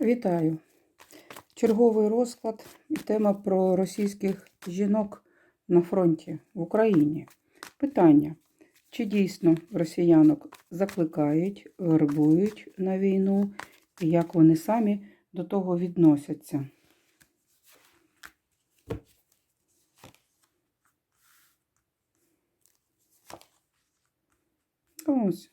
Вітаю! Черговий розклад і тема про російських жінок на фронті в Україні. Питання: чи дійсно росіянок закликають, вербують на війну, і як вони самі до того відносяться? Ось.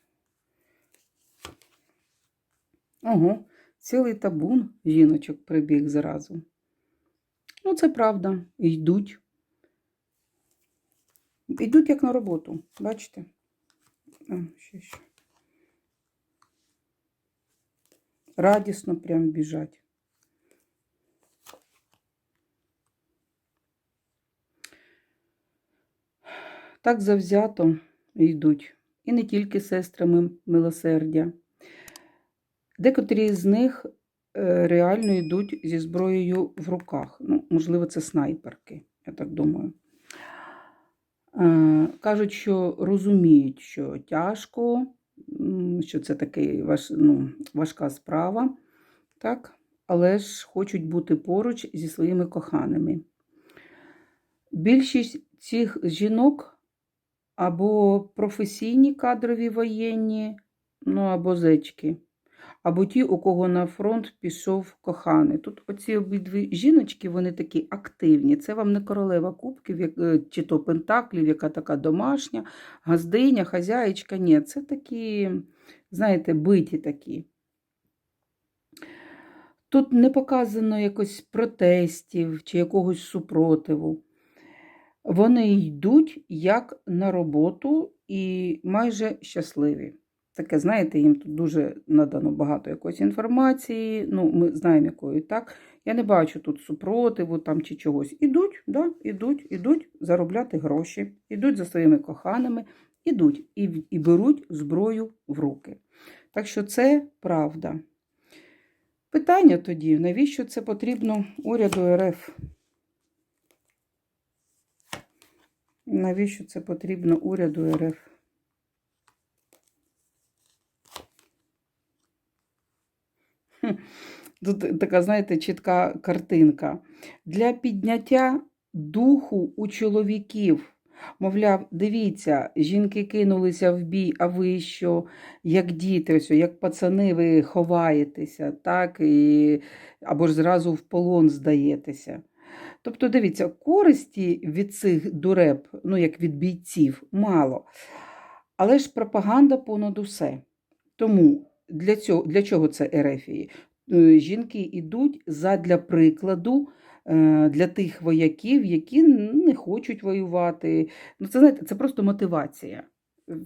Ого, цілий табун жіночок прибіг зразу. Ну, це правда. Йдуть. Йдуть як на роботу, бачите? А, ще, ще. Радісно прям біжать. Так завзято йдуть. І не тільки сестрами милосердя. Декотрі з них е, реально йдуть зі зброєю в руках. Ну, можливо, це снайперки, я так думаю. Е, Кажуть, що розуміють, що тяжко, що це такий важ, ну, важка справа, так? але ж хочуть бути поруч зі своїми коханими. Більшість цих жінок або професійні кадрові воєнні, ну або зечки або ті, у кого на фронт пішов коханий. Тут оці обидві жіночки, вони такі активні. Це вам не королева кубків, е, чи то пентаклів, яка така домашня, газдиня, хазяєчка. Ні, це такі, знаєте, биті такі. Тут не показано якось протестів чи якогось супротиву. Вони йдуть як на роботу і майже щасливі. Таке, знаєте, їм тут дуже надано багато якоїсь інформації. Ну, ми знаємо, якої так. Я не бачу тут супротиву там чи чогось. Ідуть, да, ідуть, ідуть заробляти гроші, ідуть за своїми коханими, ідуть і, і беруть зброю в руки. Так що це правда. Питання тоді, навіщо це потрібно уряду РФ? Навіщо це потрібно уряду РФ? Тут така, знаєте, чітка картинка. Для підняття духу у чоловіків. Мовляв, дивіться, жінки кинулися в бій, а ви що, як діти, ось, як пацани, ви ховаєтеся, так, і, або ж зразу в полон здаєтеся. Тобто, дивіться, користі від цих дуреб, ну як від бійців, мало. Але ж пропаганда понад усе. Тому для, цього, для чого це Ерефії? Е, Жінки йдуть задля прикладу е, для тих вояків, які не хочуть воювати. Ну, це знаєте, це просто мотивація.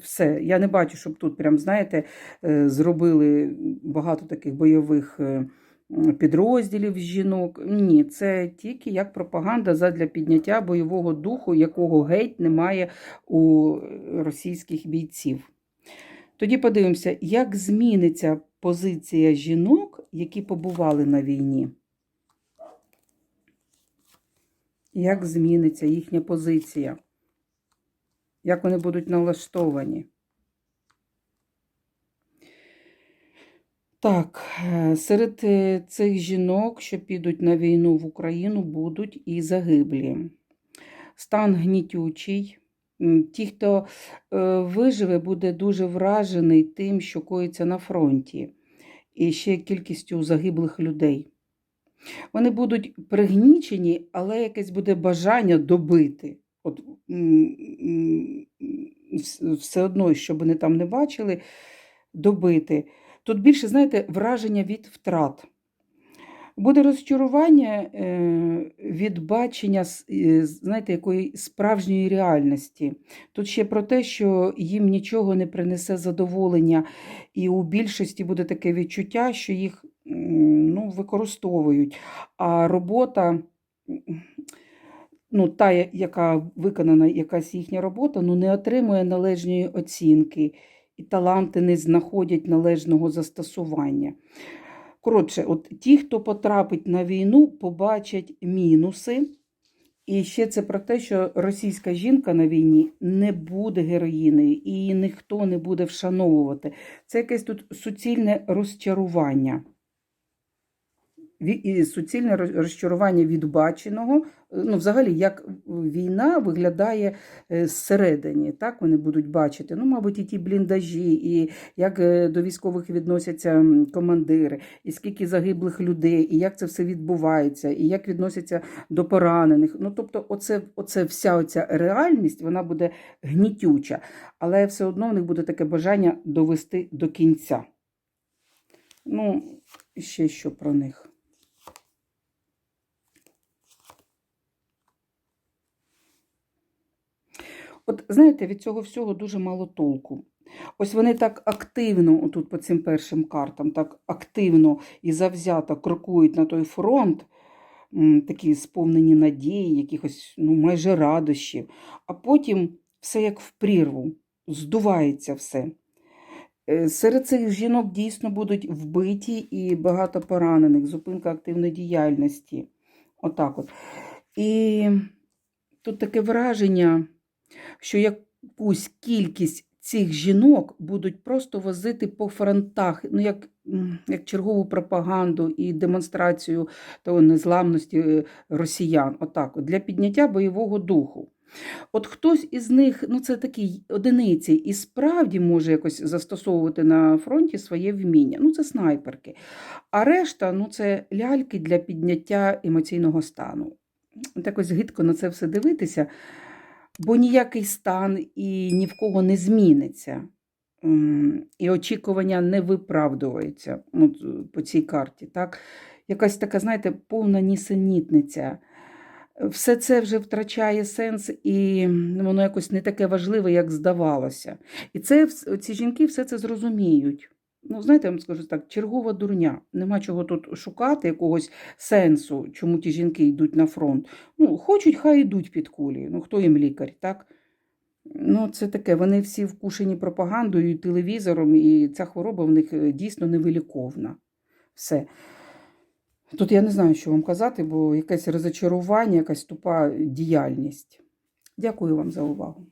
Все, я не бачу, щоб тут, прям, знаєте, е, зробили багато таких бойових підрозділів жінок. Ні, це тільки як пропаганда задля підняття бойового духу, якого геть немає у російських бійців. Тоді подивимося, як зміниться позиція жінок, які побували на війні. Як зміниться їхня позиція? Як вони будуть налаштовані? Так, е, серед е, цих жінок, що підуть на війну в Україну, будуть і загиблі. Стан гнітючий. Ті, хто е, виживе, буде дуже вражений тим, що коїться на фронті, і ще кількістю загиблих людей. Вони будуть пригнічені, але якесь буде бажання добити. От, все одно, що вони там не бачили, добити. Тут більше, знаєте, враження від втрат. Буде розчарування е, від бачення, е, знаєте, якої справжньої реальності. Тут ще про те, що їм нічого не принесе задоволення, і у більшості буде таке відчуття, що їх ну, використовують. А робота, ну, та, яка виконана якась їхня робота, ну, не отримує належної оцінки, і таланти не знаходять належного застосування. Коротше, от ті, хто потрапить на війну, побачать мінуси. І ще це про те, що російська жінка на війні не буде героїною, і ніхто не буде вшановувати. Це якесь тут суцільне розчарування. І суцільне розчарування від баченого. Е, Ну, взагалі, як війна виглядає е, зсередині, так вони будуть бачити. Ну, мабуть, і ті бліндажі, і як е, до військових відносяться командири, і скільки загиблих людей, і як це все відбувається, і як відносяться до поранених. Ну, тобто, оце, оце вся оця реальність вона буде гнітюча, але все одно в них буде таке бажання довести до кінця. Ну, ще що про них. От знаєте, від цього всього дуже мало толку. Ось вони так активно, тут по цим першим картам, так активно і завзято крокують на той фронт, такі сповнені надії, якихось ну, майже радощів, а потім все як в прірву, здувається все. Е, Серед цих жінок дійсно будуть вбиті і багато поранених, зупинка активної діяльності. Отак от. І тут таке враження, що якусь кількість цих жінок будуть просто возити по фронтах, ну як, як чергову пропаганду і демонстрацію того незламності е, росіян. Отак, от, для підняття бойового духу. От хтось із них, ну це такі одиниці, і справді може якось застосовувати на фронті своє вміння. Ну, це снайперки. А решта ну, це ляльки для підняття емоційного стану. От якось гидко на це все дивитися, бо ніякий стан і ні в кого не зміниться. І очікування не виправдуються от, по цій карті. Так? Якась така, знаєте, повна нісенітниця. Все це вже втрачає сенс, і воно якось не таке важливе, як здавалося. І це ці жінки все це зрозуміють. Ну, знаєте, я вам скажу так, чергова дурня. Нема чого тут шукати, якогось сенсу, чому ті жінки йдуть на фронт. Ну, хочуть, хай йдуть під кулі. Ну, хто їм лікар, так? Ну, це таке, вони всі вкушені пропагандою телевізором, і ця хвороба в них е, дійсно невиліковна. Все. Тут я не знаю, що вам казати, бо якесь розочарування, якась тупа діяльність. Дякую вам за увагу.